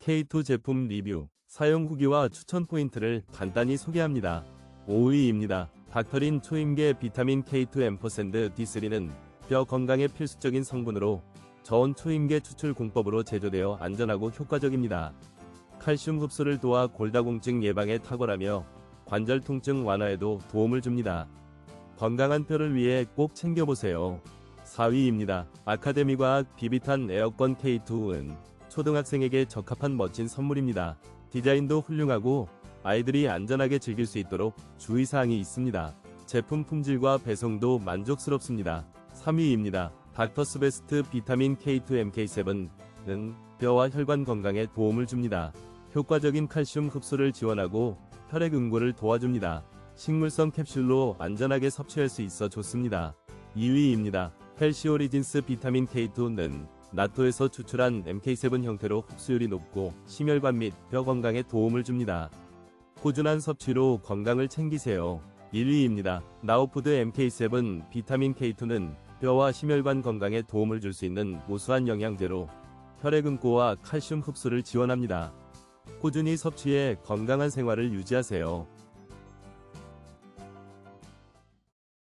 K2 제품 리뷰, 사용 후기와 추천 포인트를 간단히 소개합니다. 5위입니다. 닥터린 초임계 비타민 K2 앰퍼샌드 D3는 뼈 건강에 필수적인 성분으로 저온 초임계 추출 공법으로 제조되어 안전하고 효과적입니다. 칼슘 흡수를 도와 골다공증 예방에 탁월하며 관절 통증 완화에도 도움을 줍니다. 건강한 뼈를 위해 꼭 챙겨보세요. 4위입니다. 아카데미과학 비비탄 에어건 K2은 초등학생에게 적합한 멋진 선물입니다. 디자인도 훌륭하고 아이들이 안전하게 즐길 수 있도록 주의사항이 있습니다. 제품 품질과 배송도 만족스럽습니다. 3위입니다. 닥터스베스트 비타민 K2 MK7은 뼈와 혈관 건강에 도움을 줍니다. 효과적인 칼슘 흡수를 지원하고 혈액 응고를 도와줍니다. 식물성 캡슐로 안전하게 섭취할 수 있어 좋습니다. 2위입니다. 헬시 오리진스 비타민 K2는 나토에서 추출한 MK7 형태로 흡수율이 높고 심혈관 및 뼈 건강에 도움을 줍니다. 꾸준한 섭취로 건강을 챙기세요. 1위입니다. 나우푸드 MK7 비타민 K2는 뼈와 심혈관 건강에 도움을 줄 수 있는 우수한 영양제로 혈액 응고와 칼슘 흡수를 지원합니다. 꾸준히 섭취해 건강한 생활을 유지하세요.